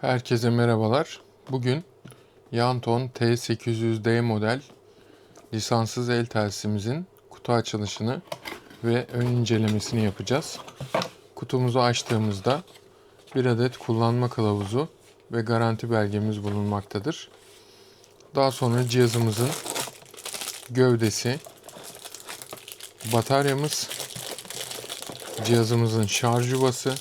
Herkese merhabalar. Bugün Yanton T800D model lisanssız el telsimizin kutu açılışını ve ön incelemesini yapacağız. Kutumuzu açtığımızda bir adet kullanma kılavuzu ve garanti belgemiz bulunmaktadır. Daha sonra cihazımızın gövdesi, bataryamız, cihazımızın şarj yuvası,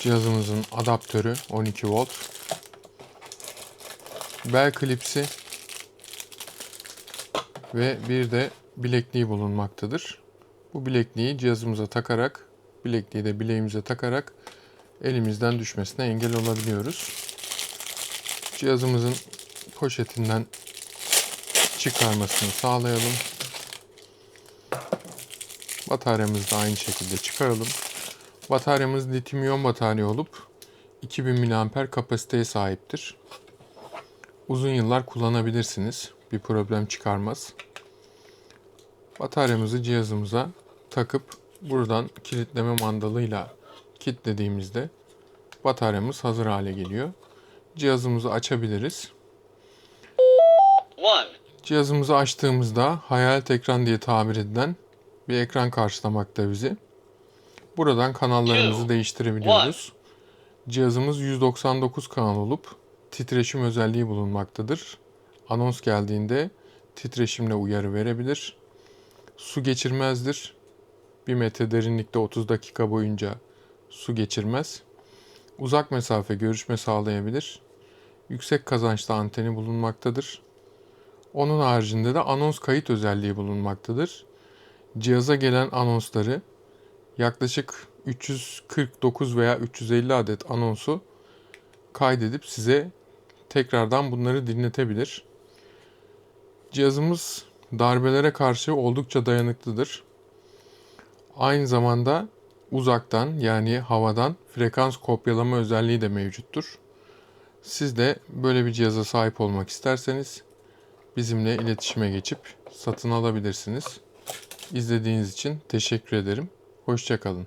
Cihazımızın adaptörü 12 volt. Bel klipsi ve bir de bilekliği bulunmaktadır. Bu bilekliği cihazımıza takarak, bilekliği de bileğimize takarak elimizden düşmesine engel olabiliyoruz. Cihazımızın poşetinden çıkarmasını sağlayalım. Bataryamızı da aynı şekilde çıkaralım. Bataryamız lityum iyon batarya olup 2000 mAh kapasiteye sahiptir. Uzun yıllar kullanabilirsiniz. Bir problem çıkarmaz. Bataryamızı cihazımıza takıp buradan kilitleme mandalıyla kilitlediğimizde bataryamız hazır hale geliyor. Cihazımızı açabiliriz. Cihazımızı açtığımızda hayalet ekran diye tabir edilen bir ekran karşılamakta bizi. Buradan kanallarımızı değiştirebiliyoruz. Cihazımız 199 kanal olup titreşim özelliği bulunmaktadır. Anons geldiğinde titreşimle uyarı verebilir. Su geçirmezdir. 1 metre derinlikte 30 dakika boyunca su geçirmez. Uzak mesafe görüşme sağlayabilir. Yüksek kazançlı anteni bulunmaktadır. Onun haricinde de anons kayıt özelliği bulunmaktadır. Cihaza gelen anonsları yaklaşık 349 veya 350 adet anonsu kaydedip size tekrardan bunları dinletebilir. Cihazımız darbelere karşı oldukça dayanıklıdır. Aynı zamanda uzaktan yani havadan frekans kopyalama özelliği de mevcuttur. Siz de böyle bir cihaza sahip olmak isterseniz bizimle iletişime geçip satın alabilirsiniz. İzlediğiniz için teşekkür ederim. Hoşçakalın.